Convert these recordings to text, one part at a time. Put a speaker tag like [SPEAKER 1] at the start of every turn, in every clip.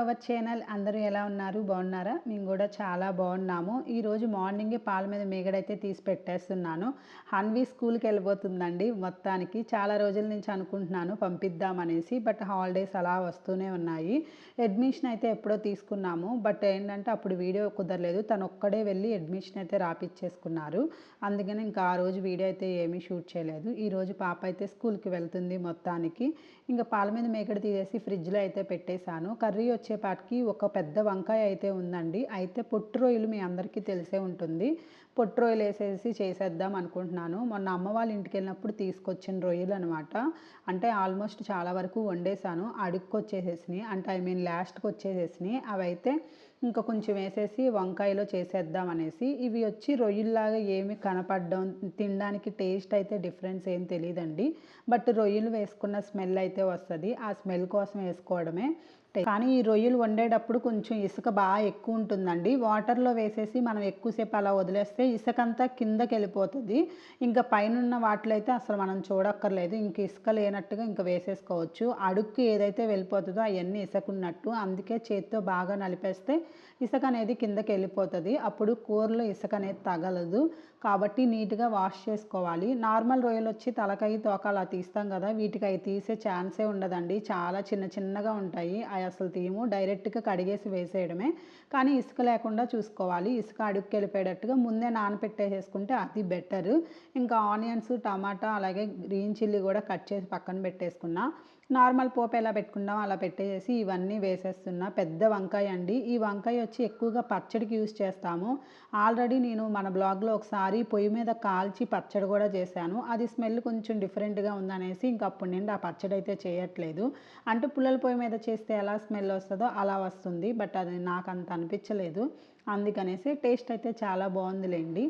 [SPEAKER 1] Our channel. అందరూ ఎలా ఉన్నారు? బాగున్నారా? మేము కూడా చాలా బాగున్నాము. ఈరోజు మార్నింగే పాల మీద మేగడైతే తీసి పెట్టేస్తున్నాను. హన్వీ స్కూల్కి వెళ్ళిపోతుందండి. మొత్తానికి చాలా రోజుల నుంచి అనుకుంటున్నాను పంపిద్దామనేసి బట్ హాలిడేస్ అలా వస్తూనే ఉన్నాయి. అడ్మిషన్ అయితే ఎప్పుడో తీసుకున్నాము. బట్ ఏంటంటే అప్పుడు వీడియో కుదరలేదు. తను ఒక్కడే వెళ్ళి అడ్మిషన్ అయితే రాపిచ్చేసుకున్నారు. అందుకని ఇంకా ఆ రోజు వీడియో అయితే ఏమీ షూట్ చేయలేదు. ఈ రోజు పాప అయితే స్కూల్కి వెళ్తుంది మొత్తానికి. ఇంకా పాల మీద మేకడ తీసేసి ఫ్రిడ్జ్లో అయితే పెట్టేశాను. కర్రీ వచ్చేపాటికి ఒక పెద్ద వంకాయ అయితే ఉందండి. అయితే పొట్టు రొయ్యలు మీ అందరికీ తెలిసే ఉంటుంది. పొట్టు రొయ్యలు వేసేసి చేసేద్దాం అనుకుంటున్నాను. మొన్న అమ్మ వాళ్ళ ఇంటికి వెళ్ళినప్పుడు తీసుకొచ్చిన రొయ్యలు అనమాట అంటే ఆల్మోస్ట్ చాలా వరకు వండేసాను అడుక్కు వచ్చేసేసినాయి. అంటే ఐ మీన్ లాస్ట్కి వచ్చేసేసినాయి. అవి అయితే ఇంకా కొంచెం వేసేసి వంకాయలో చేసేద్దాం అనేసి. ఇవి వచ్చి రొయ్యల్లాగా ఏమి కనపడడం తినడానికి టేస్ట్ అయితే డిఫరెన్స్ ఏం తెలియదండి బట్ రొయ్యలు వేసుకున్న స్మెల్ అయితే వస్తుంది. ఆ స్మెల్ కోసం వేసుకోవడమే. కానీ ఈ రొయ్యలు వండేటప్పుడు కొంచెం ఇసుక బాగా ఎక్కువ ఉంటుందండి. వాటర్లో వేసేసి మనం ఎక్కువసేపు అలా వదిలేస్తే ఇసుక అంతా కిందకి వెళ్ళిపోతుంది. ఇంకా పైన వాటిలో అయితే అసలు మనం చూడక్కర్లేదు. ఇంక ఇసుక లేనట్టుగా ఇంకా వేసేసుకోవచ్చు. అడుక్కి ఏదైతే వెళ్ళిపోతుందో అవన్నీ ఇసుక ఉన్నట్టు అందుకే చేతితో బాగా నలిపేస్తే ఇసుక అనేది కిందకి వెళ్ళిపోతుంది. అప్పుడు కూరలో ఇసుక అనేది తగలదు. కాబట్టి నీట్గా వాష్ చేసుకోవాలి. నార్మల్ రొయ్యలు వచ్చి తలకాయ తోక అలా తీస్తాం కదా వీటికి అవి తీసే ఛాన్సే ఉండదండి. చాలా చిన్న చిన్నగా ఉంటాయి. అసలు తీయము. డైరెక్ట్గా కడిగేసి వేసేయడమే. కానీ ఇసుక లేకుండా చూసుకోవాలి. ఇసుక అడుక్కి వెళ్ళిపోయేటట్టుగా ముందే నానపెట్టేసేసుకుంటే అది బెటర్. ఇంకా ఆనియన్స్ టమాటా అలాగే గ్రీన్ చిల్లీ కూడా కట్ చేసి పక్కన పెట్టేసుకున్నా. నార్మల్ పోపు ఎలా పెట్టుకుందాం అలా పెట్టేసి ఇవన్నీ వేసేస్తున్నా. పెద్ద వంకాయ అండి. ఈ వంకాయ వచ్చి ఎక్కువగా పచ్చడికి యూస్ చేస్తాము. ఆల్రెడీ నేను మన బ్లాగ్లో ఒకసారి పొయ్యి మీద కాల్చి పచ్చడి కూడా చేశాను. అది స్మెల్ కొంచెం డిఫరెంట్గా ఉందనేసి ఇంక అప్పుడు నుండి ఆ పచ్చడి అయితే చేయట్లేదు. అంటే పుల్లల పొయ్యి మీద చేస్తే ఎలా స్మెల్ వస్తుందో అలా వస్తుంది. బట్ అది నాకు అంత అనిపించలేదు. అందుకనేసి టేస్ట్ అయితే చాలా బాగుందిలేండి.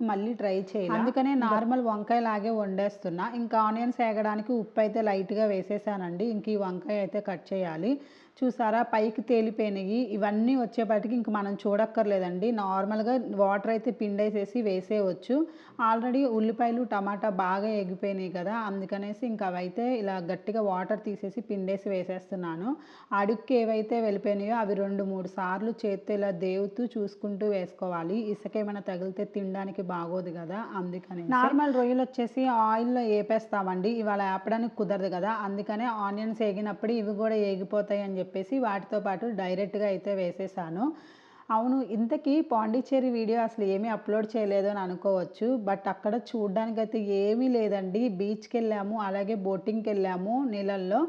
[SPEAKER 1] మళ్ళీ ట్రై చేయాలి? అందుకనే నార్మల్ వంకాయ లాగే వండేస్తున్నా. ఇంకా ఆనియన్స్ వేగడానికి ఉప్పు అయితే లైట్గా వేసేసానండి. ఇంక ఈ వంకాయ అయితే కట్ చేయాలి. చూసారా? పైకి తేలిపోయినాయి. ఇవన్నీ వచ్చేపాటికి ఇంక మనం చూడక్కర్లేదండి. నార్మల్గా వాటర్ అయితే పిండేసేసి వేసేయవచ్చు ఆల్రెడీ ఉల్లిపాయలు టమాటా బాగా ఎగిపోయినాయి కదా. అందుకనేసి ఇంకా అవైతే ఇలా గట్టిగా వాటర్ తీసేసి పిండేసి వేసేస్తున్నాను. అడుక్కి ఏవైతే వెళ్ళిపోయినాయో అవి రెండు మూడు సార్లు చేత్తో ఇలా దేవుతూ చూసుకుంటూ వేసుకోవాలి. ఇసుక ఏమైనా తగిలితే తినడానికి బాగోదు కదా. అందుకని నార్మల్ రొయ్యలు వచ్చేసి ఆయిల్లో వేపేస్తామండి ఇవాళ వేపడానికి కుదరదు కదా. అందుకనే ఆనియన్స్ ఏగినప్పుడు ఇవి కూడా ఏగిపోతాయి అని చెప్పేసి వాటితో పాటు డైరెక్ట్గా అయితే వేసేసాను. అవును ఇంతకీ పాండిచ్చేరి వీడియో అసలు ఏమీ అప్లోడ్ చేయలేదు అని అనుకోవచ్చు. బట్ అక్కడ చూడ్డానికి అయితే ఏమీ లేదండి. బీచ్కి వెళ్ళాము అలాగే బోటింగ్కి వెళ్ళాము నీళ్ళల్లో.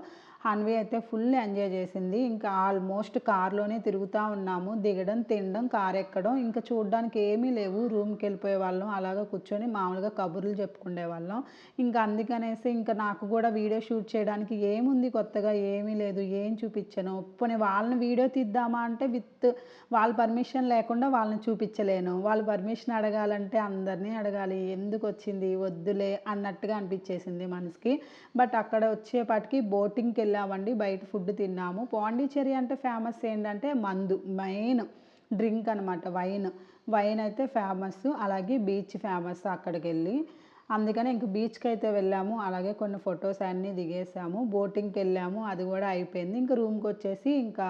[SPEAKER 1] హన్వే అయితే ఫుల్ ఎంజాయ్ చేసింది. ఇంకా ఆల్మోస్ట్ కార్లోనే తిరుగుతూ ఉన్నాము. దిగడం తినడం కార్ ఎక్కడం ఇంకా చూడడానికి ఏమీ లేవు. రూమ్కి వెళ్ళిపోయే వాళ్ళం. అలాగా కూర్చొని మామూలుగా కబుర్లు చెప్పుకునే వాళ్ళం. ఇంకా అందుకనేసి ఇంకా నాకు కూడా వీడియో షూట్ చేయడానికి ఏముంది కొత్తగా? ఏమీ లేదు. ఏం చూపించను? పోనీ వాళ్ళని వీడియో తీద్దామా అంటే విత్ వాళ్ళ పర్మిషన్ లేకుండా వాళ్ళని చూపించలేను. వాళ్ళ పర్మిషన్ అడగాలంటే అందరినీ అడగాలి. ఎందుకు వచ్చింది? వద్దులే అన్నట్టుగా అనిపించేసింది మనసుకి. బట్ అక్కడ వచ్చేపాటికి బోటింగ్కి వెళ్ళి. వెళ్ళామండి బయట ఫుడ్ తిన్నాము. పాండిచ్చేరి అంటే ఫేమస్ ఏంటంటే మందు మెయిన్ డ్రింక్ అనమాట వైన్. వైన్ అయితే ఫేమస్ అలాగే బీచ్ ఫేమస్ అక్కడికి వెళ్ళి అందుకని ఇంక బీచ్కి అయితే వెళ్ళాము అలాగే కొన్ని ఫొటోస్ అన్నీ దిగేసాము. బోటింగ్కి వెళ్ళాము అది కూడా అయిపోయింది. ఇంకా రూమ్కి వచ్చేసి ఇంకా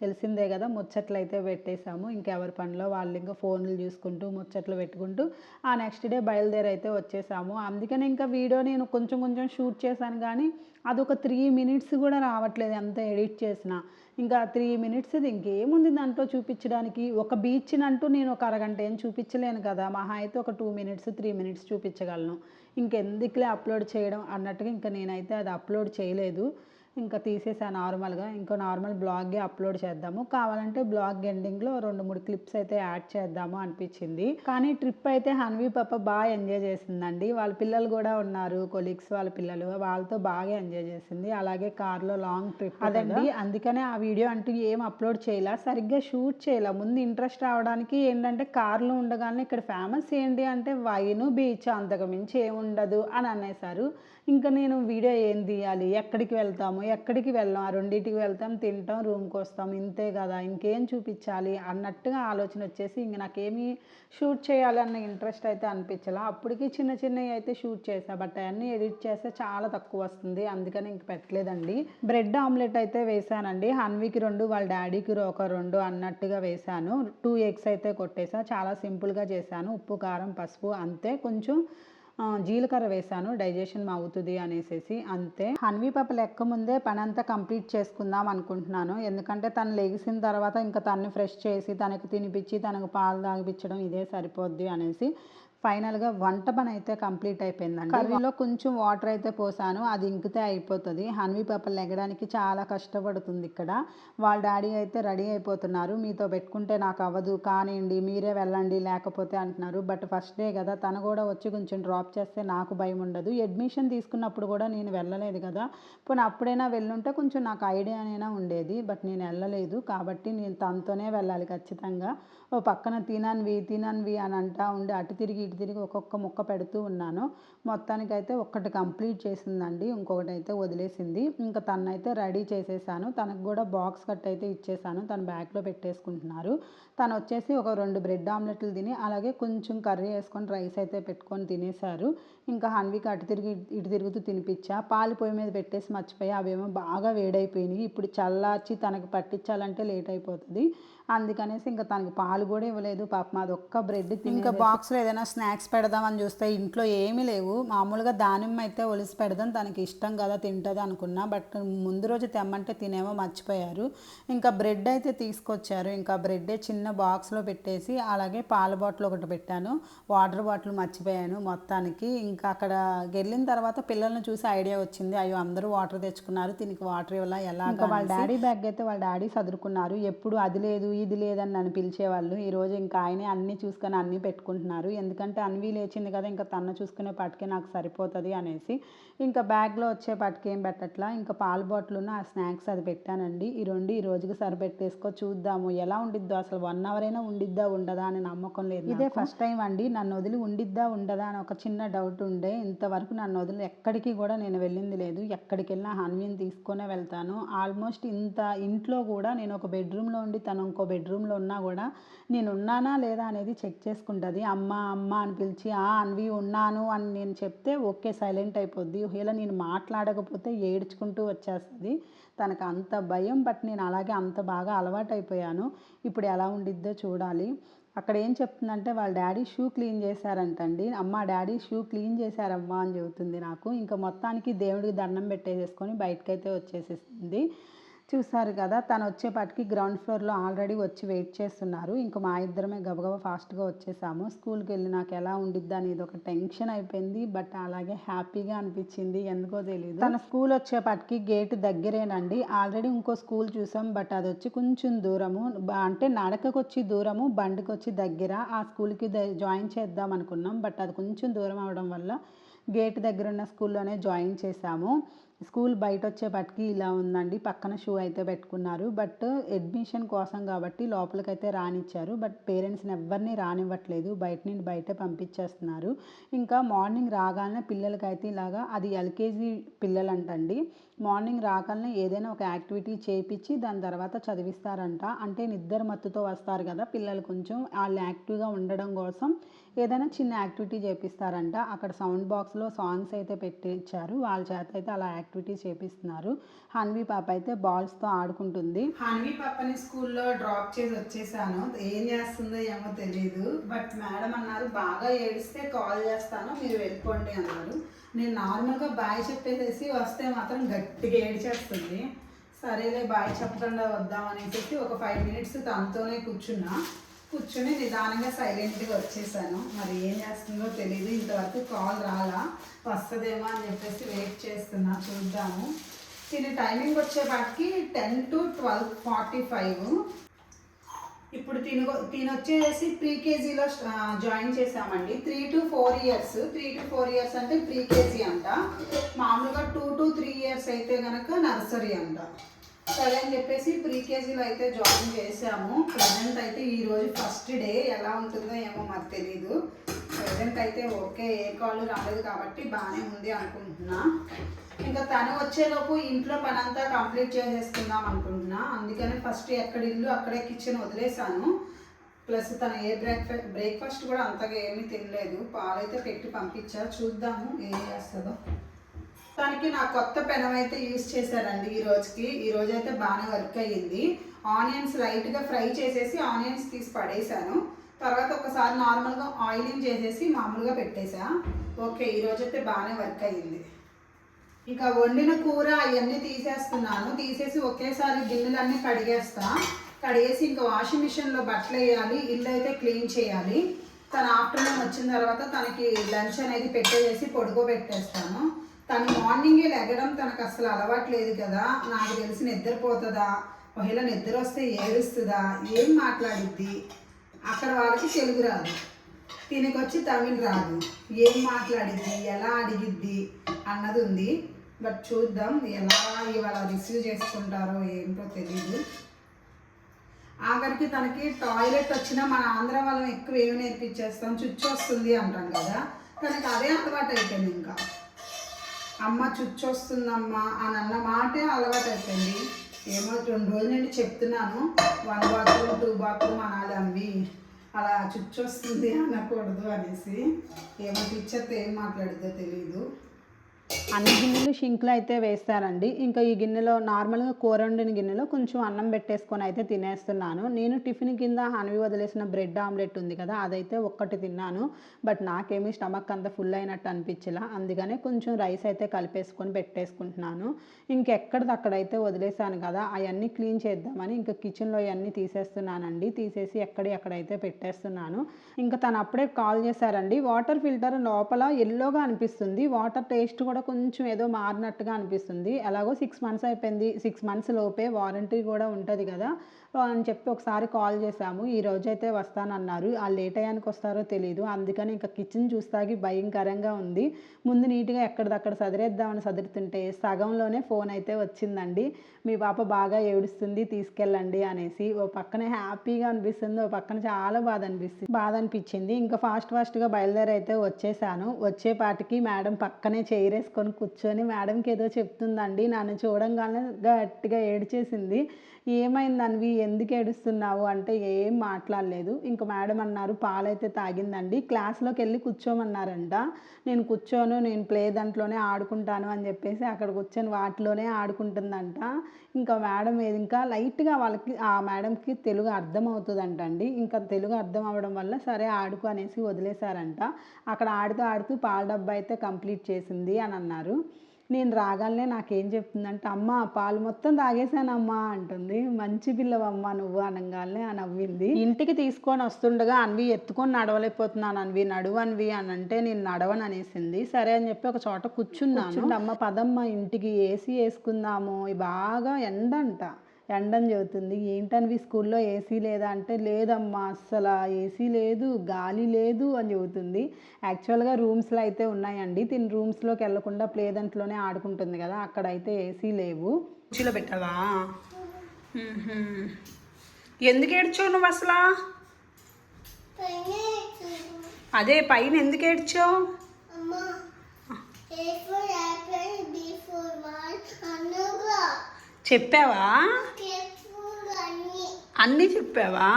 [SPEAKER 1] తెలిసిందే కదా ముచ్చట్లు అయితే పెట్టేశాము. ఇంకెవరి పనిలో వాళ్ళు ఇంకా ఫోన్లు చూసుకుంటూ ముచ్చట్లు పెట్టుకుంటూ ఆ నెక్స్ట్ డే బయలుదేరి అయితే వచ్చేసాము. అందుకని ఇంకా వీడియో నేను కొంచెం కొంచెం షూట్ చేశాను కానీ అది ఒక త్రీ మినిట్స్ కూడా రావట్లేదు ఎంత ఎడిట్ చేసినా. ఇంకా త్రీ మినిట్స్ ఇంకేముంది దాంట్లో చూపించడానికి? ఒక బీచ్ని అంటూ నేను ఒక అరగంట ఏం చూపించలేను కదా మహా అయితే ఒక టూ మినిట్స్ త్రీ మినిట్స్ చూపించగలను. ఇంకెందుకులే అప్లోడ్ చేయడం అన్నట్టుగా ఇంకా నేనైతే అది అప్లోడ్ చేయలేదు. ఇంకా తీసేసాను నార్మల్గా. ఇంకో నార్మల్ బ్లాగే అప్లోడ్ చేద్దాము. కావాలంటే బ్లాగ్ ఎండింగ్లో రెండు మూడు క్లిప్స్ అయితే యాడ్ చేద్దాము అనిపించింది. కానీ ట్రిప్ అయితే హన్వీ పాప బాగా ఎంజాయ్ చేసిందండి. వాళ్ళ పిల్లలు కూడా ఉన్నారు కొలీగ్స్ వాళ్ళ పిల్లలు. వాళ్ళతో బాగా ఎంజాయ్ చేసింది. అలాగే కార్లో లాంగ్ ట్రిప్ అదండి. అందుకనే ఆ వీడియో అంటూ ఏం అప్లోడ్ చేయలే. సరిగ్గా షూట్ చేయలే. ముందు ఇంట్రెస్ట్ రావడానికి ఏంటంటే కార్లో ఉండగానే ఇక్కడ ఫేమస్ ఏంటి అంటే వైన్ బీచ్ అంతకు మించి ఏముండదు అని అనేసారు. ఇంకా నేను వీడియో ఏం తీయాలి ఎక్కడికి వెళ్తాము? ఎక్కడికి వెళ్ళాం? ఆ రెండింటికి వెళ్తాం తింటాం రూమ్కి వస్తాం. ఇంతే కదా. ఇంకేం చూపించాలి? అన్నట్టుగా ఆలోచన వచ్చేసి ఇంక నాకేమీ షూట్ చేయాలన్న ఇంట్రెస్ట్ అయితే అనిపించలే. అప్పటికి చిన్న చిన్నవి అయితే షూట్ చేసా. బట్ అవన్నీ ఎడిట్ చేస్తే చాలా తక్కువ వస్తుంది. అందుకని ఇంక పెట్టలేదండి. బ్రెడ్ ఆమ్లెట్ అయితే వేసానండి. హన్వీకి రెండు వాళ్ళ డాడీకి ఒక రెండు అన్నట్టుగా వేసాను. టూ ఎగ్స్ అయితే కొట్టేసా. చాలా సింపుల్గా చేశాను. ఉప్పు కారం పసుపు అంతే. కొంచెం జీలకర్ర వేశాను డైజెషన్ అవుతుంది అనేసి అంతే. హన్వీ పాప లెక్క ముందే పని అంతా కంప్లీట్ చేసుకుందాం అనుకుంటున్నాను. ఎందుకంటే తను లెగిసిన తర్వాత ఇంకా తన్ని ఫ్రెష్ చేసి తనకు తినిపించి తనకు పాలు తాగిపించడం ఇదే సరిపోద్ది అనేసి ఫైనల్గా వంట పని అయితే కంప్లీట్ అయిపోయిందండి. కర్రీలో కొంచెం వాటర్ అయితే పోసాను. అది ఇంకితే అయిపోతుంది. హన్వీ పాప లెగడానికి చాలా కష్టపడుతుంది ఇక్కడ. వాళ్ళ డాడీ అయితే రెడీ అయిపోతున్నారు. మీతో పెట్టుకుంటే నాకు అవ్వదు. కానివ్వండి మీరే వెళ్ళండి లేకపోతే అంటున్నారు. బట్ ఫస్ట్ డే కదా తను కూడా వచ్చి కొంచెం డ్రాప్ చేస్తే నాకు భయం ఉండదు. అడ్మిషన్ తీసుకున్నప్పుడు కూడా నేను వెళ్ళలేదు కదా. పోనీ అప్పుడైనా వెళ్ళుంటే కొంచెం నాకు ఐడియానైనా ఉండేది. బట్ నేను వెళ్ళలేదు. కాబట్టి నేను తనతోనే వెళ్ళాలి ఖచ్చితంగా. ఓ పక్కన తిననివి తిననివి అని అంటా ఉండి అటు తిరిగి ఇటు తిరిగి ఒక్కొక్క ముక్క పెడుతూ ఉన్నాను. మొత్తానికైతే ఒక్కటి కంప్లీట్ చేసిందండి. ఇంకొకటి అయితే వదిలేసింది. ఇంకా తనైతే రెడీ చేసేసాను. తనకు కూడా బాక్స్ కట్ అయితే ఇచ్చేసాను. తన బ్యాగ్లో పెట్టేసుకుంటున్నారు. తను వచ్చేసి ఒక రెండు బ్రెడ్ ఆమ్లెట్లు తిని అలాగే కొంచెం కర్రీ వేసుకొని రైస్ అయితే పెట్టుకొని తినేశారు. ఇంకా హన్వికి అటు తిరిగి ఇటు తిరుగుతూ తినిపించా. పాలు పొయ్యి మీద పెట్టేసి మర్చిపోయి. అవేమో బాగా వేడైపోయినాయి. ఇప్పుడు చల్లార్చి తనకి పట్టించాలంటే లేట్ అయిపోతుంది. అందుకనేసి ఇంకా తనకి పాలు కూడా ఇవ్వలేదు. పాపం అది ఒక్క బ్రెడ్ ఇంకా బాక్స్లో ఏదైనా స్నాక్స్ పెడదామని చూస్తే ఇంట్లో ఏమీ లేవు. మామూలుగా దానిమ్మ అయితే ఒలిసి పెడదాం. తనకి ఇష్టం కదా తింటుంది అనుకున్నా. బట్ ముందు రోజు తెమ్మంటే తినేమో మర్చిపోయారు. ఇంకా బ్రెడ్ అయితే తీసుకొచ్చారు. ఇంకా బ్రెడ్ చిన్న బాక్స్లో పెట్టేసి అలాగే పాల బాటిల్ ఒకటి పెట్టాను. వాటర్ బాటిల్ మర్చిపోయాను మొత్తానికి. ఇంకా అక్కడ వెళ్ళిన తర్వాత పిల్లల్ని చూసి ఐడియా వచ్చింది. అయ్యో అందరూ వాటర్ తెచ్చుకున్నారు. దీనికి వాటర్ ఇవ్వాలా? ఎలా వాళ్ళ డాడీ బ్యాగ్ అయితే వాళ్ళ డాడీ చదువుకున్నారు ఎప్పుడు అది లేదు ఇది లేదని నన్ను పిలిచేవాళ్ళు. ఈ రోజు ఇంకా ఆయనే అన్ని చూసుకొని అన్ని పెట్టుకుంటున్నారు. ఎందుకంటే అన్వి లేచింది కదా ఇంకా తను చూసుకునే పాటికే నాకు సరిపోతుంది అనేసి. ఇంకా బ్యాగ్లో వచ్చే పాటికి ఏం పెట్టట్లా? ఇంకా పాల బాటిల్ ఆ స్నాక్స్ అది పెట్టానండి. ఈ రెండు ఈ రోజుకి సరిపెట్టేసుకో చూద్దాము. ఎలా ఉండిద్దో అసలు వన్ అవర్ అయినా ఉండిద్దా ఉండదా అని నమ్మకం లేదు ఇదే ఫస్ట్ టైం అండి. నన్ను వదిలి ఉండిద్దా ఉండదా అని ఒక చిన్న డౌట్ ఉండే. ఇంతవరకు నన్ను వదిలి ఎక్కడికి కూడా నేను వెళ్ళింది లేదు. ఎక్కడికి వెళ్ళినా హన్వీని తీసుకొనే వెళ్తాను. ఆల్మోస్ట్ ఇంత ఇంట్లో కూడా నేను ఒక బెడ్రూమ్లో ఉండి తను ఇంకో బెడ్రూమ్లో ఉన్నా కూడా నేను ఉన్నానా లేదా అనేది చెక్ చేసుకుంటుంది. అమ్మ అమ్మ అని పిలిచి ఆ అన్వి ఉన్నాను అని నేను చెప్తే ఓకే సైలెంట్ అయిపోద్ది. ఒకవేళ నేను మాట్లాడకపోతే ఏడ్చుకుంటూ వచ్చేస్తుంది. తనకు అంత భయం బట్ నేను అలాగే అంత బాగా అలవాటు అయిపోయాను ఇప్పుడు ఎలా ఉండిద్దో చూడాలి. అక్కడ ఏం చెప్తుందంటే వాళ్ళ డాడీ షూ క్లీన్ చేశారంటండి. అమ్మ డాడీ షూ క్లీన్ చేశారమ్మా అని చెబుతుంది నాకు. ఇంకా మొత్తానికి దేవుడికి దండం పెట్టేసేసుకొని బయటకైతే వచ్చేసేసింది. చూసారు కదా తను వచ్చేపాటికి గ్రౌండ్ ఫ్లోర్లో ఆల్రెడీ వచ్చి వెయిట్ చేస్తున్నారు. ఇంకా మా ఇద్దరమే గబగబా ఫాస్ట్గా వచ్చేసాము. స్కూల్కి వెళ్ళి నాకు ఎలా ఉండిద్ది అనేది ఒక టెన్షన్ అయిపోయింది. బట్ అలాగే హ్యాపీగా అనిపించింది. ఎందుకో తెలియదు తన స్కూల్ వచ్చేపాటికి గేట్ దగ్గరేనండి. ఆల్రెడీ ఇంకో స్కూల్ చూసాం. బట్ అది వచ్చి కొంచెం దూరము. అంటే నడకకు వచ్చి దూరము బండికి వచ్చి దగ్గర. ఆ స్కూల్కి జాయిన్ చేద్దాం అనుకున్నాం. బట్ అది కొంచెం దూరం అవడం వల్ల గేట్ దగ్గర ఉన్న స్కూల్లోనే జాయిన్ చేశాము స్కూల్ బయట వచ్చేపటికి ఇలా ఉందండి. పక్కన షూ అయితే పెట్టుకున్నారు. బట్ అడ్మిషన్ కోసం కాబట్టి లోపలికైతే రానిచ్చారు. బట్ పేరెంట్స్ని ఎవరిని రానివ్వట్లేదు. బయట నుండి బయట పంపించేస్తున్నారు. ఇంకా మార్నింగ్ రాగానే పిల్లలకైతే ఇలాగా అది ఎల్కేజీ పిల్లలంటండి. మార్నింగ్ రాగానే ఏదైనా ఒక యాక్టివిటీ చేయించి దాని తర్వాత చదివిస్తారంట. అంటే నిద్ర మత్తుతో వస్తారు కదా పిల్లలు కొంచెం. వాళ్ళు యాక్టివ్గా ఉండడం కోసం ఏదైనా చిన్న యాక్టివిటీ చేపిస్తారంట. అక్కడ సౌండ్ బాక్స్లో సాంగ్స్ అయితే పెట్టి ఇచ్చారు వాళ్ళ చేత అయితే అలా యాక్టివిటీ చేపిస్తున్నారు. హన్వి పాప అయితే బాల్స్తో ఆడుకుంటుంది. హన్వి పాపని స్కూల్లో డ్రాప్ చేసి వచ్చేసాను. ఏం చేస్తుందో ఏమో తెలియదు బట్ మేడం అన్నారు బాగా ఏడిస్తే కాల్ చేస్తాను మీరు వెళ్ళిపోండి అన్నారు. నేను నార్మల్గా బాయ్ చెప్పేసేసి వస్తే మాత్రం గట్టిగా ఏడిచేస్తుంది. సరేలే బాయ్ చెప్పకుండా వద్దాం అనేసి ఒక ఫైవ్ మినిట్స్ తనతోనే కూర్చున్నా. కూర్చొని నిదానంగా సైలెంట్గా వచ్చేసాను. మరి ఏం చేస్తుందో తెలియదు ఇంతవరకు కాల్ రాలా. వస్తుందేమో అని చెప్పేసి వెయిట్ చేస్తున్నా చూద్దాము. దీని టైమింగ్ వచ్చేపాటికి ten to twelve forty five ఇప్పుడు తిను తిను వచ్చేసి ప్రీకేజీలో జాయిన్ చేసామండి three to four years three to four years అంటే ప్రీకేజీ అంట. మామూలుగా టూ టు త్రీ ఇయర్స్ అయితే కనుక నర్సరీ అంట. సరే అని చెప్పేసి ప్రీ కేజీలో అయితే జాయిన్ చేసాము ప్రజెంట్ అయితే ఈరోజు ఫస్ట్ డే ఎలా ఉంటుందో ఏమో మాకు తెలీదు. ప్రజెంట్ అయితే ఓకే. ఏ కాల్ రాలేదు కాబట్టి బాగానే ఉంది అనుకుంటున్నా. ఇంకా తను వచ్చేలోపు ఇంట్లో పనంతా కంప్లీట్ చేసేసుకుందాం అనుకుంటున్నా. అందుకనే ఫస్ట్ ఎక్కడ ఇల్లు అక్కడే కిచెన్ వదిలేసాను ప్లస్ తన ఏ బ్రేక్ఫాస్ట్ బ్రేక్ఫాస్ట్ కూడా అంతగా ఏమీ తినలేదు. పాలైతే పెట్టి పంపించా. చూద్దాము ఏం చేస్తుందో. తనకి నా కొత్త పెనం అయితే యూజ్ చేశారండి ఈ రోజుకి. ఈ రోజు అయితే బాగానే వర్క్ అయ్యింది. ఆనియన్స్ లైట్గా ఫ్రై చేసేసి ఆనియన్స్ తీసి పడేశాను తర్వాత ఒకసారి నార్మల్గా ఆయిలింగ్ చేసేసి మామూలుగా పెట్టేశా ఓకే ఈ రోజు అయితే బాగానే వర్క్ అయ్యింది. ఇంకా వండిన కూర అవన్నీ తీసేస్తున్నాను. తీసేసి ఒకేసారి గిన్నెలన్నీ కడిగేస్తా. కడిగేసి ఇంకా వాషింగ్ మిషన్లో బట్టలు వేయాలి ఇల్లు అయితే క్లీన్ చేయాలి. తను ఆఫ్టర్నూన్ వచ్చిన తర్వాత తనకి లంచ్ అనేది పెట్టేసి పడుకోబెట్టేస్తాను. తను మార్నింగే లెగడం తనకు అసలు అలవాటు లేదు కదా. నాకు తెలిసి నిద్రపోతుందా? ఒకవేళ నిద్ర వస్తే ఏడుస్తుందా? ఏం మాట్లాడిద్ది? అక్కడ వాళ్ళకి తెలుగు రాదు. తినకొచ్చి తమిళ్ రాదు. ఏం మాట్లాడిద్ది? ఎలా అడిగిద్ది? అన్నది ఉంది. బట్ చూద్దాం ఎలా ఇవాళ రిసీవ్ చేసుకుంటారో ఏంటో తెలీదు. ఆఖరికి తనకి టాయిలెట్ వచ్చినా మన ఆంధ్ర వాళ్ళం ఎక్కువ ఏమి నేర్పించేస్తాం? చుచ్చు వస్తుంది అంటాం కదా. తనకి అదే అలవాటు అయిపోయింది ఇంకా. అమ్మ చుచ్చొస్తుందమ్మా అని అన్న మాటే అలవాటు అయిపోయింది ఏమో రెండు రోజులు నేను చెప్తున్నాను. వన్ బాత్రూమ్ టూ బాత్రూమ్ అనాలి అమ్మి. అలా చుచ్చొస్తుంది అనకూడదు అనేసి. ఏమో టీచర్తో ఏం మాట్లాడిద్దో తెలియదు అన్ని గిన్నెలు షింక్లో అయితే వేస్తారండి. ఇంకా ఈ గిన్నెలో నార్మల్గా కూర వండిన గిన్నెలో కొంచెం అన్నం పెట్టేసుకొని అయితే తినేస్తున్నాను. నేను టిఫిన్ కింద హనవి వదిలేసిన బ్రెడ్ ఆమ్లెట్ ఉంది కదా అదైతే ఒక్కటి తిన్నాను. బట్ నాకేమీ స్టమక్ అంత ఫుల్ అయినట్టు అనిపించలా. అందుకనే కొంచెం రైస్ అయితే కలిపేసుకొని పెట్టేసుకుంటున్నాను. ఇంకెక్కడిది అక్కడైతే వదిలేసాను కదా అవన్నీ క్లీన్ చేద్దామని ఇంకా కిచెన్లో అవన్నీ తీసేస్తున్నానండి. తీసేసి ఎక్కడి అక్కడైతే పెట్టేస్తున్నాను. ఇంకా తను అప్పుడే కాల్ చేశారండి వాటర్ ఫిల్టర్ లోపల ఎల్లోగా అనిపిస్తుంది. వాటర్ టేస్ట్ కూడా కొంచెం ఏదో మారినట్టుగా అనిపిస్తుంది. ఎలాగో సిక్స్ మంత్స్ అయిపోయింది. సిక్స్ మంత్స్ లోపే వారంటీ కూడా ఉంటుంది కదా. అని చెప్పి ఒకసారి కాల్ చేశాము. ఈ రోజు అయితే వస్తానన్నారు. ఆ లేట్ అయ్యానికి వస్తారో తెలియదు అందుకని ఇంకా కిచెన్ చూస్తాకి భయంకరంగా ఉంది. ముందు నీట్గా ఎక్కడిదక్కడ సదిరేద్దామని సదురుతుంటే సగంలోనే ఫోన్ అయితే వచ్చిందండి. మీ పాప బాగా ఏడుస్తుంది తీసుకెళ్ళండి అనేసి. ఓ పక్కన హ్యాపీగా అనిపిస్తుంది. ఓ పక్కన చాలా బాధ అనిపిస్తుంది. బాధ అనిపించింది. ఇంకా ఫాస్ట్ ఫాస్ట్గా బయలుదేరి అయితే వచ్చేసాను. వచ్చేపాటికి మేడం పక్కనే వేసుకొని కూర్చొని మేడంకి ఏదో చెప్తుందండి నన్ను చూడంగానే గట్టిగా ఏడ్చేసింది. ఏమైంది అన్వి? ఎందుకు ఏడుస్తున్నావు? అంటే ఏం మాట్లాడలేదు. ఇంకా మేడం అన్నారు పాలైతే తాగిందండి. క్లాస్లోకి వెళ్ళి కూర్చోమన్నారంట. నేను కూర్చోను నేను ప్లే దాంట్లోనే ఆడుకుంటాను అని చెప్పేసి అక్కడ కూర్చొని వాటిలోనే ఆడుకుంటుందంట. ఇంకా మేడం ఏది ఇంకా లైట్గా వాళ్ళకి ఆ మేడంకి తెలుగు అర్థం అవుతుందంట అండి ఇంకా తెలుగు అర్థం అవ్వడం వల్ల సరే ఆడుకు అనేసి వదిలేశారంట. అక్కడ ఆడుతూ ఆడుతూ పాల డబ్బా అయితే కంప్లీట్ చేసింది అని అన్నారు. నేను రాగానే నాకేం చెప్తుందంటే అమ్మ పాలు మొత్తం తాగేశానమ్మా అంటుంది. మంచి పిల్లవమ్మ నువ్వు అనగానే అని నవ్వింది. ఇంటికి తీసుకొని వస్తుండగా అన్వి ఎత్తుకొని నడవలేకపోతున్నాను అన్వి నడువు అన్వి అని అంటే నేను నడవను అనేసింది. సరే అని చెప్పి ఒక చోట కూర్చున్నాను. అమ్మ పదమ్మ ఇంటికి ఏసీ వేసుకుందాము. బాగా ఎండంట ఎండని చెబుతుంది ఏంటనివి? స్కూల్లో ఏసీ లేదా అంటే లేదమ్మా అస్సలు ఏసీ లేదు గాలి లేదు అని చెబుతుంది. యాక్చువల్గా రూమ్స్లో అయితే ఉన్నాయండి. తిని రూమ్స్లోకి వెళ్ళకుండా ప్లే దాంట్లోనే ఆడుకుంటుంది కదా అక్కడైతే ఏసీ లేవు. కుర్చీలో పెట్టావా? ఎందుకు ఏడ్చావు నువ్వు అసలు? అదే పైన ఎందుకు ఏడ్చావు? చెప్పావా? అన్నీ చెప్పావా?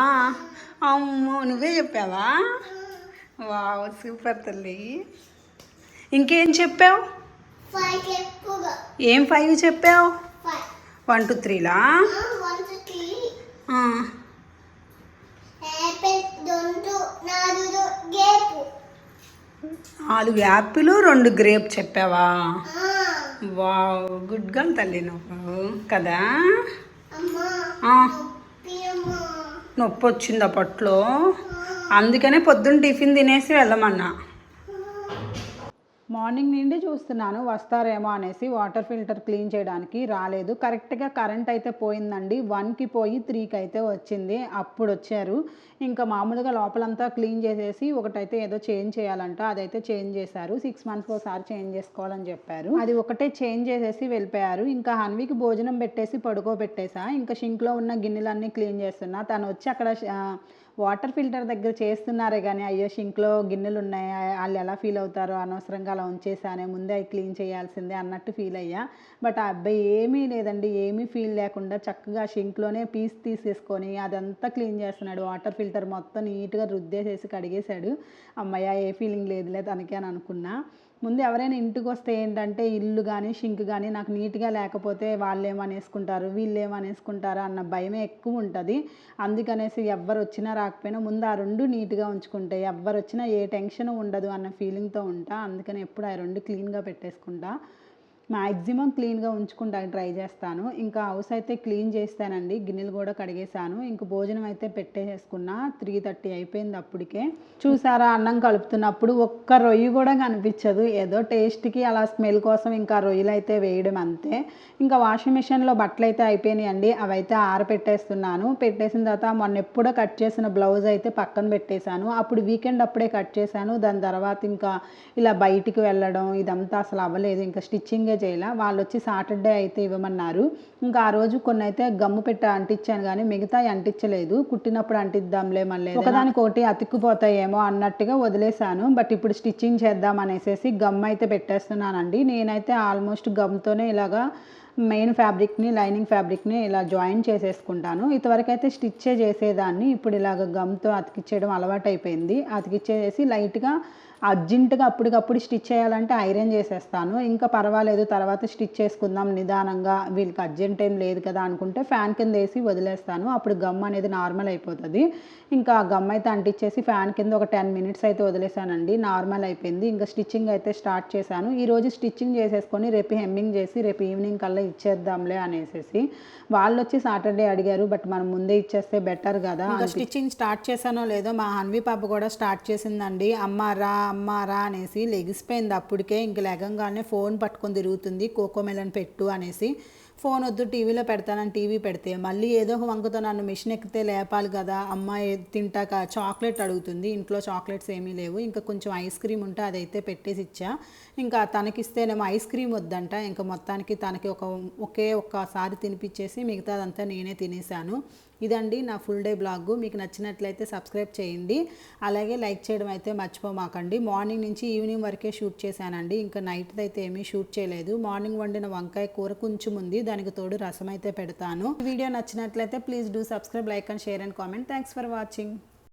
[SPEAKER 1] అమ్మో నువ్వే చెప్పావా? వావ్ సూపర్ తల్లి. ఇంకేం చెప్పావు? ఏం ఫైవ్ చెప్పావు? వన్ టూ త్రీలా
[SPEAKER 2] నాలుగు
[SPEAKER 1] యాపిల్ రెండు గ్రేప్ చెప్పావా? వావ్ గుడ్ గర్ల్ తల్లి నువ్వు కదా
[SPEAKER 2] అమ్మా
[SPEAKER 1] ఆ,
[SPEAKER 2] నొప్పి అమ్మా
[SPEAKER 1] నొప్పి వచ్చింది అప్పట్లో. అందుకనే పొద్దున్న టిఫిన్ తినేసి వెళ్ళమన్నా. మార్నింగ్ నుండి చూస్తున్నాను వస్తారేమో అనేసి వాటర్ ఫిల్టర్ క్లీన్ చేయడానికి రాలేదు. కరెక్ట్గా కరెంట్ అయితే పోయిందండి. వన్కి పోయి త్రీకి అయితే వచ్చింది. అప్పుడు వచ్చారు. ఇంకా మామూలుగా లోపలంతా క్లీన్ చేసేసి ఒకటైతే ఏదో చేంజ్ చేయాలంట. అదైతే చేంజ్ చేశారు. సిక్స్ మంత్స్ ఒకసారి చేంజ్ చేసుకోవాలని చెప్పారు. అది ఒకటే చేంజ్ చేసేసి వెళ్ళిపోయారు. ఇంకా హన్వికి భోజనం పెట్టేసి పడుకోబెట్టేసా. ఇంకా షింక్లో ఉన్న గిన్నెలన్నీ క్లీన్ చేస్తున్నా. తను వచ్చి అక్కడ వాటర్ ఫిల్టర్ దగ్గర చేస్తున్నారే కానీ అయ్యో షింక్లో గిన్నెలు ఉన్నాయి. వాళ్ళు ఎలా ఫీల్ అవుతారో అనవసరంగా అలా ఉంచేసానే ముందే అవి క్లీన్ చేయాల్సిందే అన్నట్టు ఫీల్ అయ్యా. బట్ ఆ అబ్బాయి ఏమీ లేదండి. ఏమీ ఫీల్ లేకుండా చక్కగా షింక్లోనే పీస్ తీసేసుకొని అదంతా క్లీన్ చేస్తున్నాడు. వాటర్ ఫిల్టర్ ఫిల్టర్ మొత్తం నీట్గా రుద్దేసేసి కడిగేశాడు. అమ్మయ్య ఏ ఫీలింగ్ లేదులే తనకి అని అనుకున్నా. ముందు ఎవరైనా ఇంటికి వస్తే ఏంటంటే ఇల్లు కానీ షింక్ కానీ నాకు నీట్గా లేకపోతే వాళ్ళు ఏమనేసుకుంటారు వీళ్ళు ఏమనేసుకుంటారు అన్న భయమే ఎక్కువ ఉంటుంది. అందుకనేసి ఎవ్వరు వచ్చినా రాకపోయినా ముందు ఆ రెండు నీట్గా ఉంచుకుంటే ఎవ్వరు వచ్చినా ఏ టెన్షన్ ఉండదు అన్న ఫీలింగ్తో ఉంటా. అందుకని ఎప్పుడు ఆ రెండు క్లీన్గా పెట్టేసుకుంటా. మ్యాక్సిమం క్లీన్గా ఉంచుకుంటానికి ట్రై చేస్తాను. ఇంకా హౌస్ అయితే క్లీన్ చేస్తానండి. గిన్నెలు కూడా కడిగేశాను. ఇంక భోజనం అయితే పెట్టేసేసుకున్నా త్రీ థర్టీ అయిపోయింది అప్పటికే. చూసారా అన్నం కలుపుతున్నప్పుడు ఒక్క రొయ్యి కూడా కనిపించదు. ఏదో టేస్ట్కి అలా స్మెల్ కోసం ఇంకా రొయ్యలు అయితే వేయడం అంతే. ఇంకా వాషింగ్ మిషన్లో బట్టలు అయితే అయిపోయినాయండి. అవి అయితే ఆరపెట్టేస్తున్నాను. పెట్టేసిన తర్వాత మొన్న ఎప్పుడో కట్ చేసిన బ్లౌజ్ అయితే పక్కన పెట్టేశాను. అప్పుడు వీకెండ్ అప్పుడే కట్ చేశాను. దాని తర్వాత ఇంకా ఇలా బయటికి వెళ్ళడం ఇదంతా అసలు అవ్వలేదు. ఇంకా స్టిచ్చింగే చేయలే వాళ్ళు వచ్చి సాటర్డే అయితే ఇవ్వమన్నారు. ఇంకా ఆ రోజు కొన్ని అయితే గమ్ము పెట్టి అంటించాను కానీ మిగతా అంటించలేదు. కుట్టినప్పుడు అంటిద్దాంలే మళ్ళీ ఒకదానికోటి అతిక్కుపోతాయేమో అన్నట్టుగా వదిలేశాను. బట్ ఇప్పుడు స్టిచ్చింగ్ చేద్దాం అనేసి గమ్ అయితే పెట్టేస్తున్నానండి. నేనైతే ఆల్మోస్ట్ గమ్తోనే ఇలాగా మెయిన్ ఫ్యాబ్రిక్ని లైనింగ్ ఫ్యాబ్రిక్ని ఇలా జాయిన్ చేసేసుకుంటాను. ఇంతవరకు అయితే స్టిచ్చే చేసేదాన్ని. ఇప్పుడు ఇలాగ గమ్తో అతికిచ్చేయడం అలవాటు అయిపోయింది అతికిచ్చేసి లైట్గా అర్జెంటుగా అప్పటికప్పుడు స్టిచ్ చేయాలంటే ఐరన్ చేసేస్తాను. ఇంకా పర్వాలేదు తర్వాత స్టిచ్ చేసుకుందాం నిదానంగా వీళ్ళకి అర్జెంట్ ఏం లేదు కదా అనుకుంటే ఫ్యాన్ కింద వేసి వదిలేస్తాను. అప్పుడు గమ్ అనేది నార్మల్ అయిపోతుంది. ఇంకా గమ్ అయితే అంటించేసి ఫ్యాన్ కింద ఒక టెన్ మినిట్స్ అయితే వదిలేసానండి. నార్మల్ అయిపోయింది. ఇంకా స్టిచ్చింగ్ అయితే స్టార్ట్ చేశాను. ఈరోజు స్టిచ్చింగ్ చేసేసుకొని రేపు హెమ్మింగ్ చేసి రేపు ఈవినింగ్ కల్లా ఇచ్చేద్దాంలే అనేసి వాళ్ళు వచ్చి సాటర్డే అడిగారు. బట్ మనం ముందే ఇచ్చేస్తే బెటర్ కదా స్టిచ్చింగ్ స్టార్ట్ చేశానో లేదో మా హన్వి పాప కూడా స్టార్ట్ చేసిందండి. అమ్మ రా అమ్మారా అనేసి లెగిసిపోయింది. అప్పటికే ఇంక లెగంగానే ఫోన్ పట్టుకొని తిరుగుతుంది. కోకోమెలన్ పెట్టు అనేసి ఫోన్ వద్దు టీవీలో పెడతానని టీవీ పెడితే మళ్ళీ ఏదో ఒక వంకతో నన్ను మిషన్ ఎక్కితే లేపాలి కదా అమ్మాయి తింటాక చాక్లెట్ అడుగుతుంది. ఇంట్లో చాక్లెట్స్ ఏమీ లేవు. ఇంకా కొంచెం ఐస్ క్రీమ్ ఉంటే అదైతే పెట్టేసి ఇచ్చా. ఇంకా తనకిస్తేనేమో ఐస్ క్రీమ్ వద్దంట. ఇంకా మొత్తానికి తనకి ఒక ఒకే ఒక్కసారి తినిపించేసి మిగతాదంతా నేనే తినేసాను ఇదండి నా ఫుల్ డే బ్లాగ్ మీకు నచ్చినట్లయితే సబ్స్క్రైబ్ చేయండి. అలాగే లైక్ చేయడం అయితే మర్చిపోమాకండి. మార్నింగ్ నుంచి ఈవినింగ్ వరకే షూట్ చేశానండి. ఇంకా నైట్ అయితే ఏమీ షూట్ చేయలేదు. మార్నింగ్ వండిన వంకాయ కూర కొంచెం ఉంది. దానికి తోడు రసం అయితే పెడతాను. వీడియో నచ్చినట్లయితే please do subscribe like and share and comment thanks for watching